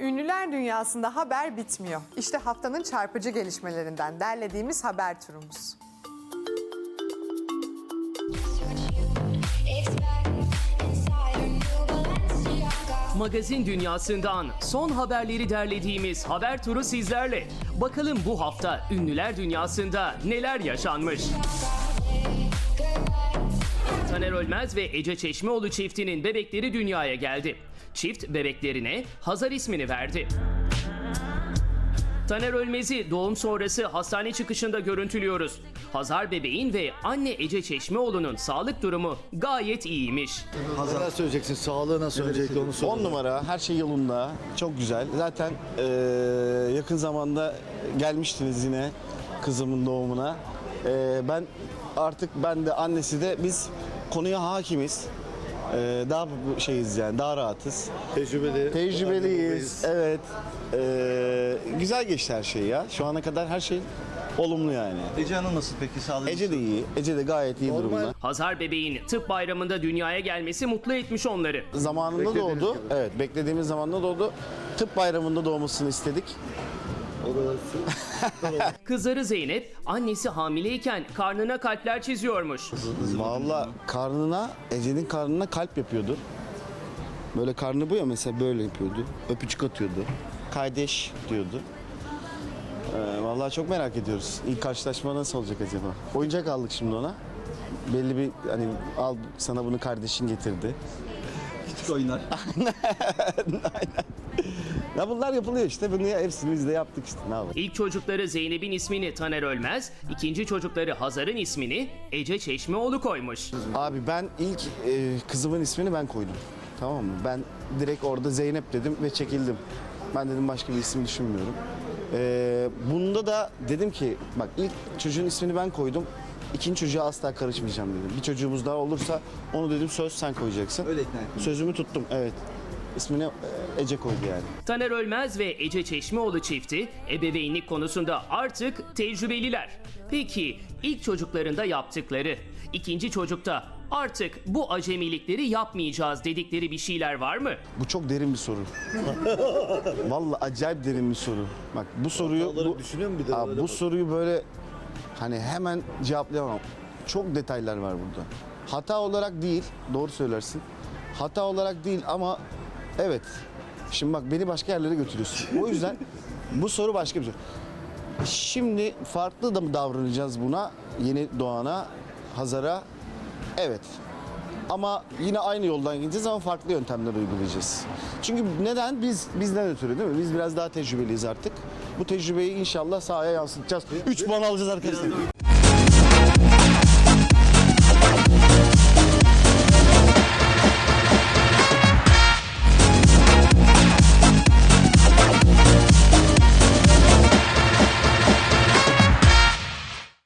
Ünlüler dünyasında haber bitmiyor. İşte haftanın çarpıcı gelişmelerinden derlediğimiz haber turumuz. Magazin dünyasından son haberleri derlediğimiz haber turu sizlerle. Bakalım bu hafta ünlüler dünyasında neler yaşanmış? Taner Ölmez ve Ece Çeşmeoğlu çiftinin bebekleri dünyaya geldi. Çift bebeklerine Hazar ismini verdi. Taner Ölmez'i doğum sonrası hastane çıkışında görüntülüyoruz. Hazar bebeğin ve anne Ece Çeşmeoğlu'nun sağlık durumu gayet iyiymiş. Neler söyleyeceksin? Sağlığı nasıl öncelikle onu söyle. 10 numara, her şey yolunda. Çok güzel. Zaten eee, yakın zamanda gelmiştiniz yine kızımın doğumuna. Eee, ben artık ben de annesi de biz konuya hakimiz. Eee, daha şeyiz yani, daha rahatız. Tecrübeli. Tecrübeliyiz. Evet. Eee, güzel geçti her şey ya. Şu ana kadar her şey olumlu yani. Ece Hanım nasıl peki? Sağlığı Ece de iyi. Ece de gayet iyi Normal. durumda. Hazar bebeğin tıp bayramında dünyaya gelmesi mutlu etmiş onları. Zamanında Beklediğiniz doğdu. gibi. Evet, beklediğimiz zamanda doğdu. Tıp bayramında doğmasını istedik. Kızları Zeynep annesi hamileyken karnına kalpler çiziyormuş. Valla karnına, Ece'nin karnına kalp yapıyordu. Böyle karnı bu ya mesela böyle yapıyordu. Öpücük atıyordu. Kardeş diyordu. Ee, vallahi çok merak ediyoruz. İlk karşılaşma nasıl olacak acaba? Oyuncak aldık şimdi ona. Belli bir hani al sana bunu kardeşin getirdi. küçük oynar. Ya bunlar yapılıyor işte. Bunu hepsini biz de yaptık işte. Ne yapalım? İlk çocukları Zeynep'in ismini Taner Ölmez, ikinci çocukları Hazar'ın ismini Ece Çeşmeoğlu koymuş. Abi ben ilk e, kızımın ismini ben koydum. Tamam mı? Ben direkt orada Zeynep dedim ve çekildim. Ben dedim başka bir isim düşünmüyorum. E, bunda da dedim ki bak ilk çocuğun ismini ben koydum. İkinci çocuğa asla karışmayacağım dedim. Bir çocuğumuz daha olursa onu dedim söz sen koyacaksın. Öyle ikna ettin. Sözümü tuttum evet. İsmini e, Ece koydu yani. Taner Ölmez ve Ece Çeşmeoğlu çifti ebeveynlik konusunda artık tecrübeliler. Peki ilk çocuklarında yaptıkları, ikinci çocukta artık bu acemilikleri yapmayacağız dedikleri bir şeyler var mı? Bu çok derin bir soru. Vallahi acayip derin bir soru. Bak bu soruyu Hataları bu, düşünüyor musun bir de Abi böyle bu bak? soruyu böyle hani hemen cevaplayamam. Çok detaylar var burada. Hata olarak değil, doğru söylersin. Hata olarak değil ama evet. Şimdi bak beni başka yerlere götürüyorsun. O yüzden bu soru başka bir soru. Şimdi farklı da mı davranacağız buna yeni doğana, Hazar'a? Evet. Ama yine aynı yoldan gideceğiz ama farklı yöntemler uygulayacağız. Çünkü neden? Biz bizden ötürü değil mi? Biz biraz daha tecrübeliyiz artık. Bu tecrübeyi inşallah sahaya yansıtacağız. 3 puan alacağız arkadaşlar.